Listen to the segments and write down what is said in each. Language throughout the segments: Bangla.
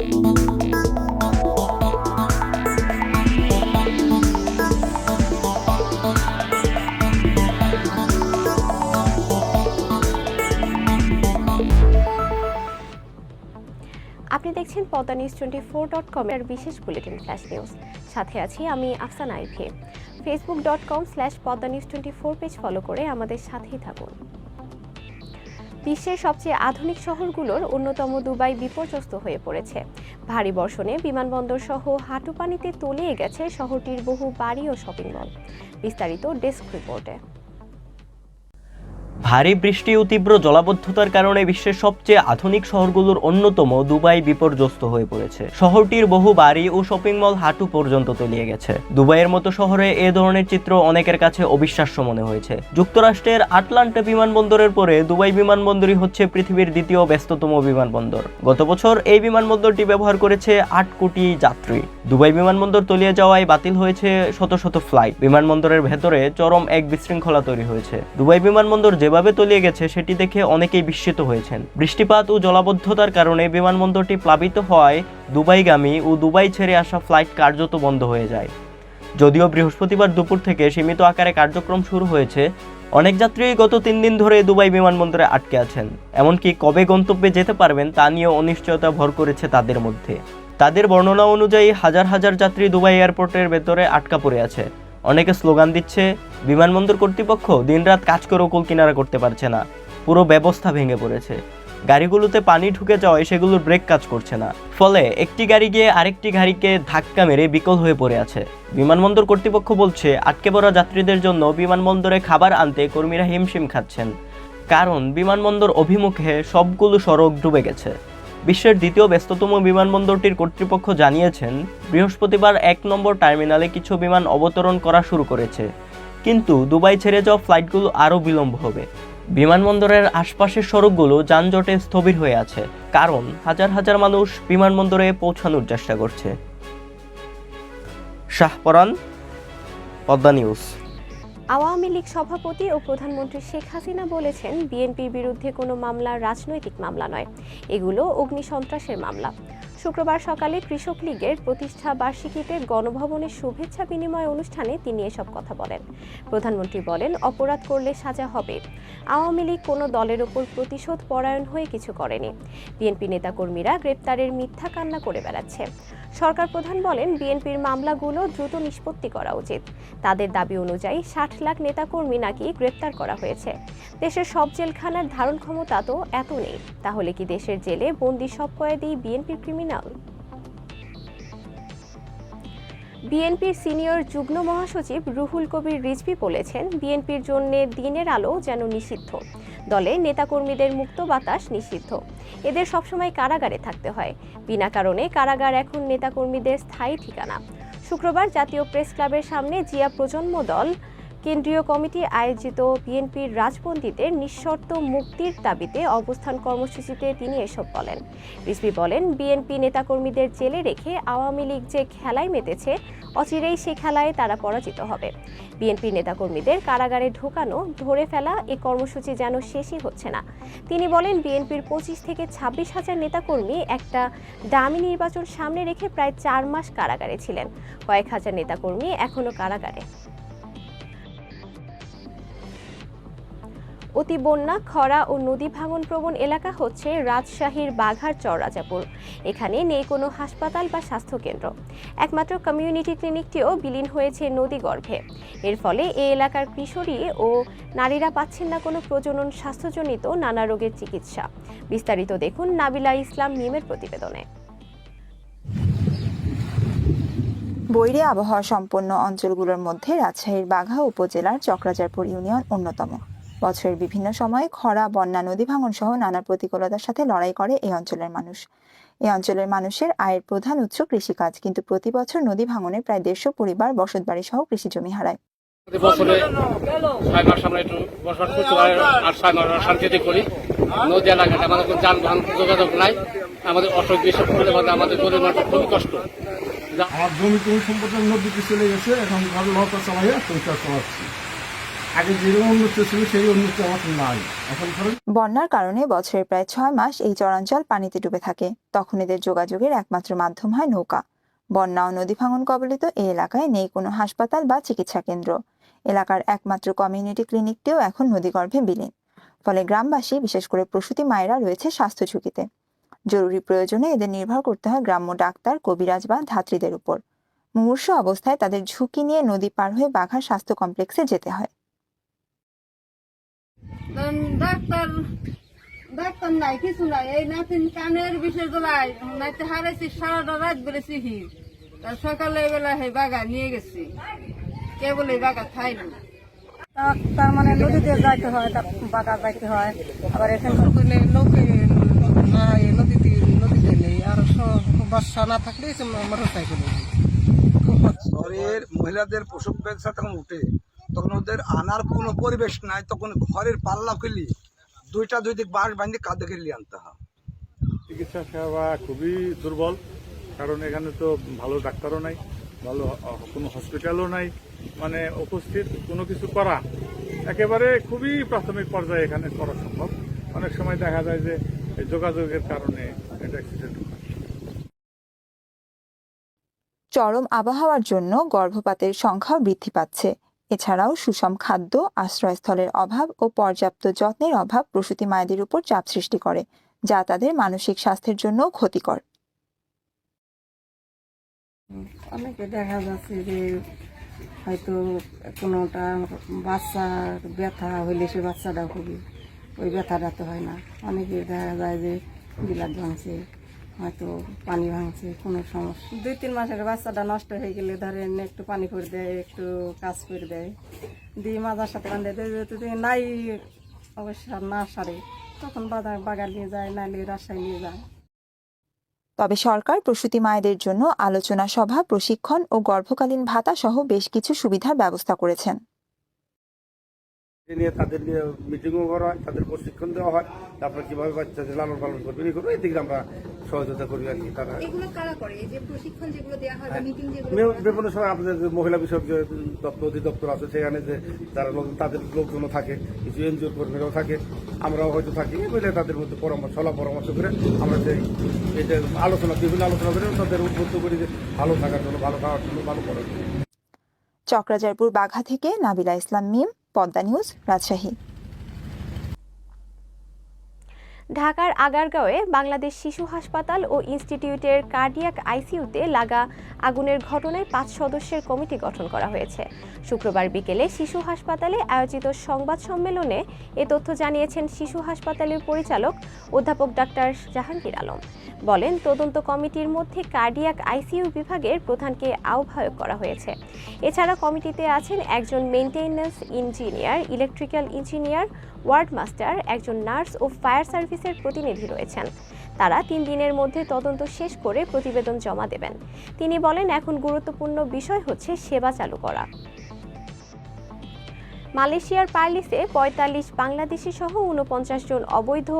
আপনি দেখছেন Padma news twenty four dot কমের বিশেষ বুলেটিন ফ্ল্যাশ নিউজ। সাথে আছি আমি Afsana আইফে Facebook dot com slash Padma news twenty four page follow করে আমাদের সাথেই থাকুন। বিশ্বের সবচেয়ে আধুনিক শহরগুলোর অন্যতম দুবাই বিপর্যস্ত হয়ে পড়েছে। ভারী বর্ষণে বিমানবন্দর সহ হাঁটু পানিতে তলিয়ে গেছে শহরটির বহু বাড়ি ও শপিং মল। বিস্তারিত ডেস্ক রিপোর্টে। ভারী বৃষ্টি ও তীব্র জলাবদ্ধতার কারণে বিশ্বের সবচেয়ে আধুনিক শহরগুলোর অন্যতম দুবাই বিপর্যস্ত হয়ে পড়েছে। শহরটির বহু বাড়ি ও শপিং মল হাঁটু পর্যন্ত তলিয়ে গেছে। দুবাইয়ের মতো শহরে এ ধরনের চিত্র অনেকের কাছে অবিশ্বাস্য মনে হয়েছে। যুক্তরাষ্ট্রের আটলান্টা বিমানবন্দরের পরে দুবাই বিমানবন্দরই হচ্ছে পৃথিবীর দ্বিতীয় ব্যস্ততম বিমানবন্দর। গত বছর এই বিমানবন্দরটি ব্যবহার করেছে আট কোটি যাত্রী। দুবাই বিমানবন্দর তলিয়ে যাওয়ায় বাতিল হয়েছে শত শত ফ্লাইট। বিমানবন্দরের ভেতরে চরম এক বিশৃঙ্খলা তৈরি হয়েছে। দুবাই বিমানবন্দর যেভাবে তলিয়ে গেছে, সেটি দেখে অনেকেই বিস্মিত হয়েছেন। বৃষ্টিপাত ও জলাবদ্ধতার কারণে বিমানবন্দরটি প্লাবিত হওয়ায় দুবাইগামী ও দুবাই ছেড়ে আসা ফ্লাইট কার্যত বন্ধ হয়ে যায়। যদিও বৃহস্পতিবার দুপুর থেকে সীমিত আকারে কার্যক্রম শুরু হয়েছে, অনেক যাত্রী গত তিন দিন ধরে দুবাই বিমানবন্দরে আটকে আছেন। এমনকি কবে গন্তব্যে যেতে পারবেন তা নিয়েও অনিশ্চয়তা ভর করেছে তাদের মধ্যে। তাদের বর্ণনা অনুযায়ী হাজার হাজার যাত্রী দুবাই এয়ারপোর্টের ভেতরে আটকা পড়ে আছে। অনেকে স্লোগান দিচ্ছে, বিমানবন্দর কর্তৃপক্ষ দিনরাত কাজ করেও কুল কিনারা করতে পারছে না, পুরো ব্যবস্থা ভেঙে পড়েছে। গাড়িগুলোতে পানি ঢুকে যাওয়ায় সেগুলোর ব্রেক কাজ করছে না। ফলে একটি গাড়ি গিয়ে আরেকটি গাড়িকে ধাক্কা মেরে বিকল হয়ে পড়ে আছে। বিমানবন্দর কর্তৃপক্ষ বলছে, আটকে পড়া যাত্রীদের জন্য বিমানবন্দরে খাবার আনতে কর্মীরা হিমশিম খাচ্ছেন। কারণ বিমানবন্দর অভিমুখে সবগুলো সড়ক ডুবে গেছে। বিশ্বের দ্বিতীয় ব্যস্ততম বিমানবন্দরটির কর্তৃপক্ষ জানিয়েছেন, বৃহস্পতিবার এক নম্বর টার্মিনালে কিছু বিমান অবতরণ করা শুরু করেছে। কিন্তু দুবাই ছেড়ে যাওয়া ফ্লাইটগুলো আরও বিলম্ব হবে। বিমানবন্দরের আশপাশের সড়কগুলো যানজটে স্থবির হয়ে আছে, কারণ হাজার হাজার মানুষ বিমানবন্দরে পৌঁছানোর চেষ্টা করছে। শাহপরান পদ্মা নিউজ। আওয়ামী লীগ সভাপতি ও প্রধানমন্ত্রী শেখ হাসিনা বলেছেন, বিএনপির বিরুদ্ধে কোনো মামলা রাজনৈতিক মামলা নয়। এগুলো অগ্নিসন্ত্রাসের মামলা। শুক্রবার সকালে কৃষক লীগের প্রতিষ্ঠা বার্ষিকীতে গণভবনের শুভেচ্ছা বিনিময় অনুষ্ঠানে তিনি এসব কথা বলেন। প্রধানমন্ত্রী বলেন, অপরাধ করলে সাজা হবে। আওয়ামী লীগ কোনো দলের ওপর প্রতিশোধ পরায়ণ হয়ে কিছু করেনি। বিএনপি নেতাকর্মীরা গ্রেপ্তারের মিথ্যা কান্না করে বেড়াচ্ছে। সরকার প্রধান বলেন, বিএনপির মামলাগুলো দ্রুত নিষ্পত্তি করা উচিত। তাদের দাবি অনুযায়ী ষাট লাখ নেতাকর্মী নাকি গ্রেপ্তার করা হয়েছে। দেশের সব জেলখানার ধারণ ক্ষমতা তো এত নেই। তাহলে কি দেশের জেলে বন্দি সব কয়েদি বিএনপির ক্রিমিনাল বিএনপির সিনিয়র যুগ্ম মহাসচিব রুহুল কবির রিজভি বলেছেন বিএনপির জন্য দিনের আলো যেন নিষিদ্ধ। দলে নেতাকর্মীদের মুক্ত বাতাস নিষিদ্ধ। এদের সবসময় কারাগারে থাকতে হয়। বিনা কারণে কারাগার এখন নেতাকর্মীদের স্থায়ী ঠিকানা। শুক্রবার জাতীয় প্রেস ক্লাবের সামনে জিয়া প্রজন্ম দল কেন্দ্রীয় কমিটি আয়োজিত বিএনপির রাজবন্দীদের নিঃশর্ত মুক্তির দাবিতে অবস্থান কর্মসূচিতে তিনি এসব বলেন। রিজভি বলেন, বিএনপি নেতাকর্মীদের জেলে রেখে আওয়ামী লীগ যে খেলায় মেতেছে, অচিরেই সে খেলায় তারা পরাজিত হবে। বিএনপি নেতাকর্মীদের কারাগারে ঢোকানো, ধরে ফেলা এ কর্মসূচি যেন শেষই হচ্ছে না। তিনি বলেন, বিএনপির পঁচিশ থেকে ছাব্বিশ হাজার নেতাকর্মী একটা দামি নির্বাচন সামনে রেখে প্রায় চার মাস কারাগারে ছিলেন। কয়েক হাজার নেতাকর্মী এখনও কারাগারে। অতি বন্যা, খরা ও নদী ভাঙন প্রবণ এলাকা হচ্ছে রাজশাহীর বাঘার চররাজাপুর এখানে নেই কোনো হাসপাতাল বা স্বাস্থ্যকেন্দ্র। একমাত্র কমিউনিটি ক্লিনিকটিও বিলীন হয়েছে নদী গর্ভে। এর ফলে এ এলাকার কিশোরী ও নারীরা পাচ্ছেন না কোনো প্রজনন স্বাস্থ্যজনিত নানা রোগের চিকিৎসা। বিস্তারিত দেখুন নাবিলা ইসলাম মিমের প্রতিবেদনে। বৈরী আবহাওয়া সম্পন্ন অঞ্চলগুলোর মধ্যে রাজশাহীর বাঘা উপজেলার চক্রাচারপুর ইউনিয়ন অন্যতম। বছরের বিভিন্ন সময়ে খরা বন্যা নদী ভাঙন সহ নানা প্রতিকূলতার সাথে লড়াই করে এই অঞ্চলের মানুষ। এই অঞ্চলের মানুষের আয়ের প্রধান উৎস কৃষিকাজ কিন্তু প্রতি বছর নদী ভাঙনে প্রায় দেড়শো পরিবার বসতবাড়ি সহ কৃষি জমি হারায় বছরে ছয় মাস আমরা একটু বসবাস করতে পারি আর ছয় মাস শান্তিতে করি। নদী এলাকাতে আমাদের কোনো যানবাহন যোগাযোগ নাই। আমাদের অসুখ বিসুখ করলে আমাদের গরিব মানুষের খুবই কষ্ট। আমার জমি সম্পদের চলে গেছে এখন ঘর নৌকা চালাইয়া সংসার চালাচ্ছি বন্যার কারণে বছরের প্রায় ছয় মাস এই চরাঞ্চল পানিতে ডুবে থাকে। তখন এদের যোগাযোগের একমাত্র মাধ্যম হয় নৌকা। বন্যা ও নদী ভাঙন কবলিত এই এলাকায় নেই কোনো হাসপাতাল বা চিকিৎসা কেন্দ্র। এলাকার একমাত্র কমিউনিটি ক্লিনিকটিও এখন নদীগর্ভে বিলীন। ফলে গ্রামবাসী, বিশেষ করে প্রসূতি মায়েরা রয়েছে স্বাস্থ্য ঝুঁকিতে। জরুরি প্রয়োজনে এদের নির্ভর করতে হয় গ্রাম্য ডাক্তার, কবিরাজ বা ধাত্রীদের উপর। মুমূর্ষ অবস্থায় তাদের ঝুঁকি নিয়ে নদী পার হয়ে বাঘার স্বাস্থ্য কমপ্লেক্সে যেতে হয়। ডাক্তার ডাক্তার নাই কিছু নাই। এই নাতিন কানের বিষয় জ্বলাই নাইতে হারাইছি সারাটা রাত বেড়েছি হি তার সকালে বেলা হে বাগা নিয়ে গেছি। কে বলে এই বাগা খাইনি তার মানে নদীতে যাইতে হয় বাগা যাইতে হয় আবার এখানে নদী নাই নদীতে নদীতে নেই। আর বাসা না থাকলে মোটর সাইকেল ঘরের মহিলাদের প্রসব ব্যবসা তখন উঠে। তখন ওদের আনার কোনো পরিবেশ নাই তখন ঘরের পাল্লা খুলি দুইটা দুই দিক বাঁশ বাঁধে কাঁধে খেলি আনতে হয়। চিকিৎসা সেবা খুবই দুর্বল কারণ এখানে তো ভালো ডাক্তারও নাই ভালো কোনো হসপিটালও নাই মানে উপস্থিত কোনো কিছু করা একেবারে খুবই প্রাথমিক পর্যায়ে এখানে করা সম্ভব। অনেক সময় দেখা যায় যে যোগাযোগের কারণে এটা অ্যাক্সিডেন্ট চরম আবহাওয়ার জন্য গর্ভপাতের সংখ্যাও বৃদ্ধি পাচ্ছে। এছাড়াও সুষম খাদ্য, আশ্রয়স্থলের অভাব ও পর্যাপ্ত যত্নের অভাব প্রসূতি মায়েদের উপর চাপ সৃষ্টি করে, যা তাদের মানসিক স্বাস্থ্যের জন্য ক্ষতিকর। অনেকে দেখা যাচ্ছে যে হয়তো কোনোটা বাচ্চার ব্যথা হইলে সে বাচ্চাটা খুবই, ওই ব্যথাটা তো হয় না। অনেকে দেখা যায় যে বিলাট ভাঙছে। হয়তো পানি ভাঙছে, কোনো সমস্যা। দুই, তিন মাসের বাচ্চাটা নষ্ট হয়ে গেলে ধরেন একটু পানি করে দেয়, একটু কাজ করে দেয়। দিয়ে মাজার সাথে বান্ধে দেয় নাই, অবশ্য না সারে, তখন বাজার, বাগান নিয়ে যায় নাইলে রাজশাহী নিয়ে যায়। তবে সরকার প্রসূতি মায়েদের জন্য আলোচনা সভা, প্রশিক্ষণ ও গর্ভকালীন ভাতা সহ বেশ কিছু সুবিধার ব্যবস্থা করেছেন। নিয়ে তাদের নিয়ে মিটিংও করা হয় তাদের প্রশিক্ষণ দেওয়া হয়। তারপরে কীভাবে বাচ্চাদের লালন পালন করবে এই করবে এই দিকে আমরা সহযোগিতা করি আর কি তারা। এগুলো কারা করে? এই যে প্রশিক্ষণ যেগুলো দেওয়া হয় বিভিন্ন সময় আপনাদের মহিলা বিষয়ক যে দপ্তর অধিদপ্তর আছে সেখানে যে যারা লোক তাদের লোকজনও থাকে কিছু এনজিওর কর্মীরাও থাকে আমরাও হয়তো থাকি বুঝলে তাদের মধ্যে পরামর্শ সলা পরামর্শ করে আমরা সেই এটা আলোচনা বিভিন্ন আলোচনা করে তাদের উদ্বুদ্ধ করি যে ভালো থাকার জন্য ভালো খাওয়ার জন্য ভালো করার জন্য। চক্রাজারপুর বাঘা থেকে নাবিলা ইসলাম মিম। পদ্মা নিউজ রাজশাহী। ঢাকার আগারগাঁওয়ে বাংলাদেশ শিশু হাসপাতাল ও ইনস্টিটিউটের কার্ডিয়াক আইসিইউতে লাগা আগুনের ঘটনায় পাঁচ সদস্যের কমিটি গঠন করা হয়েছে। শুক্রবার বিকেলে শিশু হাসপাতালে আয়োজিত সংবাদ সম্মেলনে এ তথ্য জানিয়েছেন শিশু হাসপাতালের পরিচালক অধ্যাপক ডাক্তার জাহাঙ্গীর আলম। বলেন, তদন্ত কমিটির মধ্যে কার্ডিয়াক আইসিইউ বিভাগের প্রধানকে আহ্বায়ক করা হয়েছে। এছাড়া কমিটিতে আছেন একজন maintenance engineer, electrical engineer ward master একজন নার্স ও ফায়ার সার্ভিসের প্রতিনিধি রয়েছেন। তারা তিন দিনের মধ্যে তদন্ত শেষ করে প্রতিবেদন জমা দেবেন। তিনি বলেন, এখন গুরুত্বপূর্ণ বিষয় হচ্ছে সেবা চালু করা। মালয়েশিয়ার পার্লিসে পঁয়তাল্লিশ বাংলাদেশি সহ উনপঞ্চাশ জন অবৈধ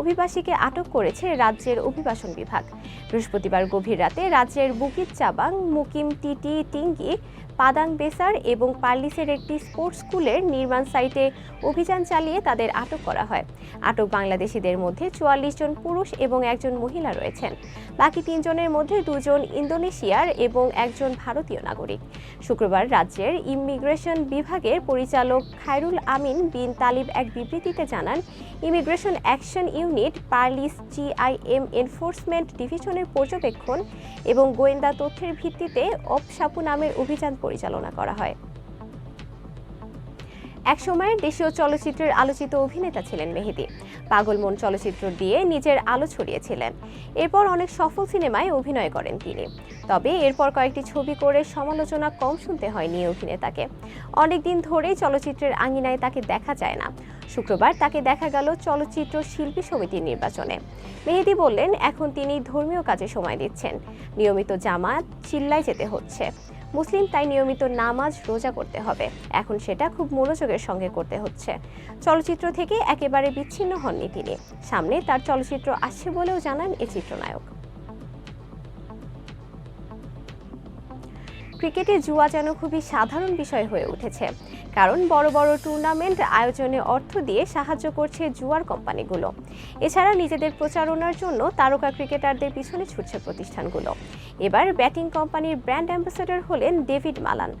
অভিবাসীকে আটক করেছে রাজ্যের অভিবাসন বিভাগ। বৃহস্পতিবার গভীর রাতে রাজ্যের বুকিত চাবাং, মুকিম, টিটি, টিঙ্গি, পাদাং বেসার এবং পার্লিসের একটি স্পোর্টস স্কুলের নির্মাণ সাইটে অভিযান চালিয়ে তাদের আটক করা হয়। আটক বাংলাদেশিদের মধ্যে চুয়াল্লিশ জন পুরুষ এবং একজন মহিলা রয়েছেন। বাকি তিনজনের মধ্যে দুজন ইন্দোনেশিয়ার এবং একজন ভারতীয় নাগরিক। শুক্রবার রাজ্যের ইমিগ্রেশন বিভাগের পরিচালক খায়রুল আমিন বিন তালিব এক বিবৃতিতে জানান, immigration action unit, Perlis GIM enforcement ডিভিশনের পর্যবেক্ষণ এবং গোয়েন্দা তথ্যের ভিত্তিতে অপসাপু নামের অভিযান পরিচালনা করা হয়। একসময়ের দেশীয় চলচ্চিত্রের আলোচিত অভিনেতা ছিলেন মেহেদি। পাগল মন চলচ্চিত্র দিয়ে নিজের আলো ছড়িয়েছিলেন। এরপর অনেক সফল সিনেমায় অভিনয় করেন তিনি। তবে এরপর কয়েকটি ছবি করে সমালোচনা কম শুনতে হয়নি অভিনেতাকে। অনেকদিন ধরেই চলচ্চিত্রের আঙিনায় তাকে দেখা যায় না। শুক্রবার তাকে দেখা গেল চলচ্চিত্র শিল্পী সমিতির নির্বাচনে। মেহেদি বললেন, এখন তিনি ধর্মীয় কাজে সময় দিচ্ছেন। নিয়মিত জামাত চিল্লায় যেতে হচ্ছে। মুসলিম তাই নিয়মিত নামাজ রোজা করতে হবে। এখন সেটা খুব মনোযোগের সঙ্গে করতে হচ্ছে। চলচ্চিত্র থেকে একেবারে বিচ্ছিন্ন হননি তিনি। সামনে তার চলচ্চিত্র আসছে বলেও জানান এ চিত্রনায়ক। ক্রিকেটে জুয়া যেন খুবই সাধারণ বিষয় হয়ে উঠেছে। কারণ বড় বড় টুর্নামেন্ট আয়োজনে অর্থ দিয়ে সাহায্য করছে জুয়ার কোম্পানিগুলো। এছাড়া নিজেদের প্রচারণার জন্য তারকা ক্রিকেটারদের পিছনে ছুটছে প্রতিষ্ঠানগুলো। এবার ব্যাটিং কোম্পানির ব্র্যান্ড অ্যাম্বাসেডর হলেন ডেভিড মালান।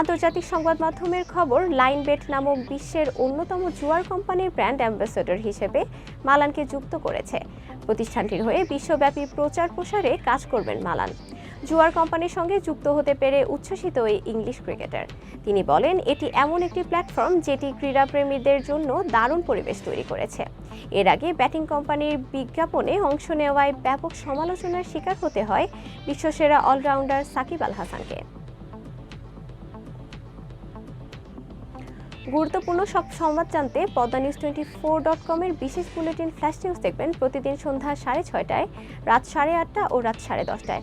আন্তর্জাতিক সংবাদ মাধ্যমের খবর লাইন বেট নামক বিশ্বের অন্যতম জুয়ার কোম্পানির ব্র্যান্ড অ্যাম্বাসেডর হিসেবে মালানকে যুক্ত করেছে। প্রতিষ্ঠানটির হয়ে বিশ্বব্যাপী প্রচার প্রসারে কাজ করবেন মালান। জুয়ার কোম্পানির সঙ্গে যুক্ত হতে পেরে উচ্ছ্বসিত এই ইংলিশ ক্রিকেটার। তিনি বলেন, এটি এমন একটি প্ল্যাটফর্ম যেটি ক্রীড়াপ্রেমীদের জন্য দারুণ পরিবেশ তৈরি করেছে। এর আগে ব্যাটিং কোম্পানির বিজ্ঞাপনে অংশ নেওয়ায় ব্যাপক সমালোচনার শিকার হতে হয় বিশ্বসেরা অলরাউন্ডার সাকিব আল হাসানকে। গুরুত্বপূর্ণ সব সংবাদ জানতে Padma news twenty four dot কমের বিশেষ বুলেটিন ফ্ল্যাশ নিউজ দেখবেন প্রতিদিন সন্ধ্যা সাড়ে ছয়টায়, রাত সাড়ে আটটা ও রাত সাড়ে দশটায়।